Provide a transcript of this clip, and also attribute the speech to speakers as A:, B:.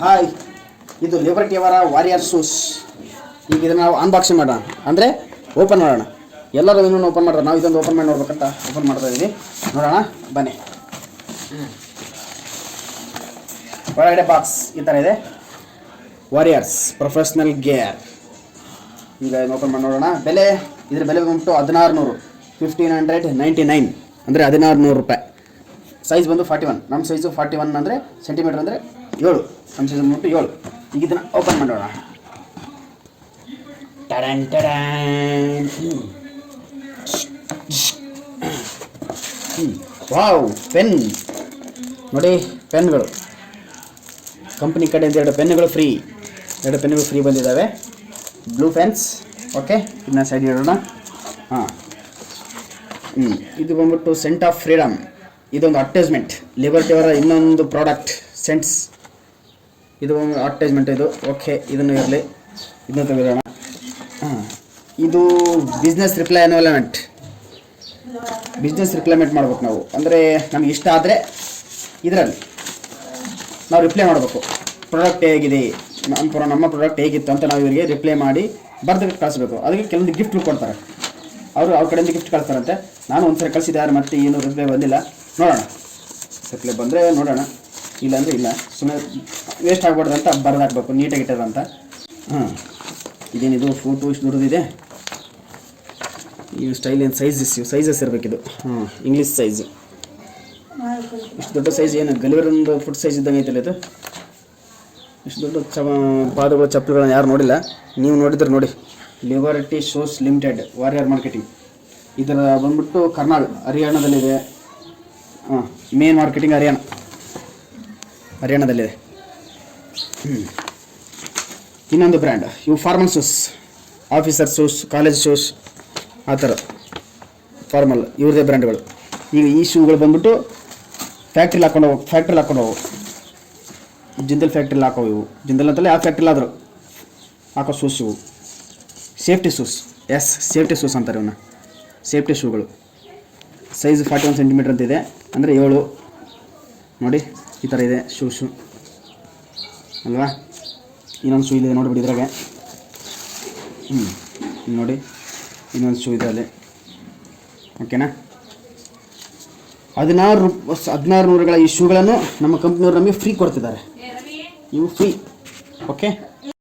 A: Hi ಇದು liberty ಅವರ warrior shoes ಈಗ ಇದನ್ನು ನಾವು ಅನ್ಬಾಕ್ಸಿಂಗ್ ಮಾಡೋಣ. ಅಂದರೆ ಓಪನ್ ಮಾಡೋಣ. ಎಲ್ಲರೂ ಇನ್ನೊಂದು ಓಪನ್ ಮಾಡೋಣ ನಾವು ಇದೊಂದು ಓಪನ್ ಮಾಡಿ ನೋಡ್ಬೇಕಂತ ಓಪನ್ ಮಾಡ್ತಾ ಇದ್ದೀವಿ ನೋಡೋಣ, ಬನ್ನಿ. ಒಳಗಡೆ ಬಾಕ್ಸ್ ಈ ಥರ ಇದೆ. ವಾರಿಯರ್ಸ್ ಪ್ರೊಫೆಷ್ನಲ್ ಗೇರ್ ಈಗ ಓಪನ್ ಮಾಡಿ ನೋಡೋಣ. ಬೆಲೆ, ಇದ್ರ ಬೆಲೆ ಬಂದ್ಬಿಟ್ಟು ಹದಿನಾರು ನೂರು ಫಿಫ್ಟೀನ್ ಹಂಡ್ರೆಡ್ ನೈಂಟಿ ನೈನ್ ಅಂದರೆ ಹದಿನಾರು ನೂರು ರೂಪಾಯಿ. ಸೈಜ್ ಬಂದು ಫಾರ್ಟಿ ಒನ್ ನಮ್ಮ ಸೈಜು ಫಾರ್ಟಿ ಒನ್ ಅಂದರೆ ಸೆಂಟಿಮೀಟರ್ ಅಂದರೆ ಏಳು. ನಮ್ಮ ಸೈಜ್ ಏಳು. ಈಗ ಇದನ್ನು ಓಪನ್ ಮಾಡೋಣ. ಟಡನ್ ಟಡನ್. Wow, pen. ನೋಡಿ, ಪೆನ್ಗಳು. ಕಂಪ್ನಿ ಕಡೆಯಿಂದ ಎರಡು ಪೆನ್ನುಗಳು ಫ್ರೀ. ಎರಡು ಪೆನ್ನುಗಳು ಫ್ರೀ ಬಂದಿದ್ದಾವೆ. ಬ್ಲೂ ಪೆನ್ಸ್ ಓಕೆ ಇನ್ನ ಸೈಡ್ ಇಡೋಣ. ಹಾಂ. ಹ್ಞೂ ಇದು ಬಂದ್ಬಿಟ್ಟು ಸೆಂಟ್ ಆಫ್ ಫ್ರೀಡಮ್ ಇದೊಂದು ಅಡ್ವರ್ಟೈಸ್ಮೆಂಟ್ ಲಿಬರ್ಟಿ ಅವರ ಇನ್ನೊಂದು ಪ್ರಾಡಕ್ಟ್ ಸೆಂಟ್ಸ್ ಇದು ಒಂದು ಇದು. ಓಕೆ ಇದನ್ನು ಇರಲಿ. ಇದನ್ನು ತೆಗೆದೋಣ ಹಾಂ, ಇದು ಬಿಸ್ನೆಸ್ ರಿಪ್ಲೈ ಎನ್ವಲಮೆಂಟ್ ಬಿಸ್ನೆಸ್ ರಿಪ್ಲೈಮೆಂಟ್ ಮಾಡ್ಬೇಕು ನಾವು. ಅಂದರೆ ನಮ್ಗೆ ಇಷ್ಟ ಆದರೆ ಇದರಲ್ಲಿ ನಾವು ರಿಪ್ಲೈ ಮಾಡಬೇಕು. ಪ್ರಾಡಕ್ಟ್ ಹೇಗಿದೆ? ನಮ್ಮ ನಮ್ಮ ಪ್ರಾಡಕ್ಟ್ ಹೇಗಿತ್ತು ಅಂತ ನಾವು ಇವರಿಗೆ ರಿಪ್ಲೈ ಮಾಡಿ ಬರ್ದು ಕಳಿಸ್ಬೇಕು. ಅದಕ್ಕೆ ಕೆಲವೊಂದು ಗಿಫ್ಟ್ಗಳು ಕೊಡ್ತಾರೆ. ಅವರು ಅವ್ರ ಕಡೆಯಿಂದ ಗಿಫ್ಟ್ ಕಳಿಸ್ತಾರಂತೆ. ನಾನು ಒಂದ್ಸರಿ ಕಳಿಸಿದ್ದಾರೆ ಮತ್ತೆ ಏನು ರಿಪ್ಲೈ ಬಂದಿಲ್ಲ. ನೋಡೋಣ. ರಿಪ್ಲೈ ಬಂದರೆ ನೋಡೋಣ. ಇಲ್ಲಾಂದರೆ ಇಲ್ಲ. ಸುಮ್ಮನೆ ವೇಸ್ಟ್ ಆಗ್ಬಾರ್ದು ಅಂತ ಬರೆದು ಹಾಕ್ಬೇಕು ನೀಟಾಗಿ ಇಟ್ಟದಂತ ಹಾಂ. ಇದೇನಿದು ಫೋಟೋ ಇಷ್ಟು ದೊಡ್ಡದಿದೆ ಈ ಸ್ಟೈಲ್ ಏನು ಸೈಜಸ್ ಸೈಜಸ್ ಇರಬೇಕಿದು. ಹ್ಞೂ ಇಂಗ್ಲೀಷ್ ಸೈಜ್ ಇಷ್ಟು ದೊಡ್ಡ ಸೈಜ್ ಏನು? ಗಲಿವರೊಂದು ಫುಟ್ ಸೈಜ್ ಇದ್ದಂಗೆ ಐತಲ್ಲ ಇದು? ಇಷ್ಟು ದೊಡ್ಡ ಚ, ಪಾದಗಳು, ಚಪ್ಪಲಿಗಳನ್ನ ಯಾರು ನೋಡಿಲ್ಲ? ನೀವು ನೋಡಿದ್ರೆ ನೋಡಿ. Liberty shoes limited warrior marketing ಇದರ ಬಂದ್ಬಿಟ್ಟು ಕರ್ನಾಲ್ ಹರಿಯಾಣದಲ್ಲಿದೆ. ಹಾಂ ಮೇನ್ ಮಾರ್ಕೆಟಿಂಗ್ ಹರಿಯಾಣ ಹರಿಯಾಣದಲ್ಲಿದೆ. ಇನ್ನೊಂದು ಬ್ರ್ಯಾಂಡ್ ಇವು formal shoes officer shoes college shoes ಆ ಥರ. ಫಾರ್ಮಲ್ ಇವ್ರದೇ ಬ್ರ್ಯಾಂಡ್ಗಳು ಈಗ ಈ ಶೂಗಳು ಬಂದ್ಬಿಟ್ಟು ಫ್ಯಾಕ್ಟ್ರಿಲಿ ಹಾಕೊಂಡು ಹೋಗು ಫ್ಯಾಕ್ಟ್ರಿಲಿ ಹಾಕೊಂಡು ಹೋಗು. ಜಿಂದಲ್ ಫ್ಯಾಕ್ಟ್ರಿಲಿ ಹಾಕೋ ಇವು. ಜಿಂದಲ್ ಅಂತಲೇ ಆ ಫ್ಯಾಕ್ಟ್ರಿಲಿ ಆದರು. ಹಾಕೋ ಶೂಸ್ ಇವು. Safety shoes S safety shoes ಅಂತಾರೆ ಇವನ್ನ ಸೇಫ್ಟಿ ಶೂಗಳು ಸೈಜ್ ಫಾರ್ಟಿ ಒನ್ ಸೆಂಟಿಮೀಟರ್ ಅಂತ ಇದೆ. ಅಂದರೆ ಏಳು. ನೋಡಿ, ಈ ಥರ ಇದೆ ಶೂಸು ಅಲ್ವಾ? ಇನ್ನೊಂದು ಶೂ ಇದೆ ನೋಡಿಬಿಡಿ ಇದ್ರಾಗೆ. ಹ್ಞೂ ನೋಡಿ. ಇನ್ನೊಂದು ಶೂ ಇದೆ ಅಲ್ಲಿ. ಓಕೆನಾ? ಹದಿನಾರು ರೂಪ ಹದಿನಾರು ನೂರುಗಳ ಈ ಶೂಗಳನ್ನು ನಮ್ಮ ಕಂಪ್ನಿಯವರು ನಮಗೆ ಫ್ರೀ ಕೊಡ್ತಿದ್ದಾರೆ. ಇವು ಫ್ರೀ ಓಕೆ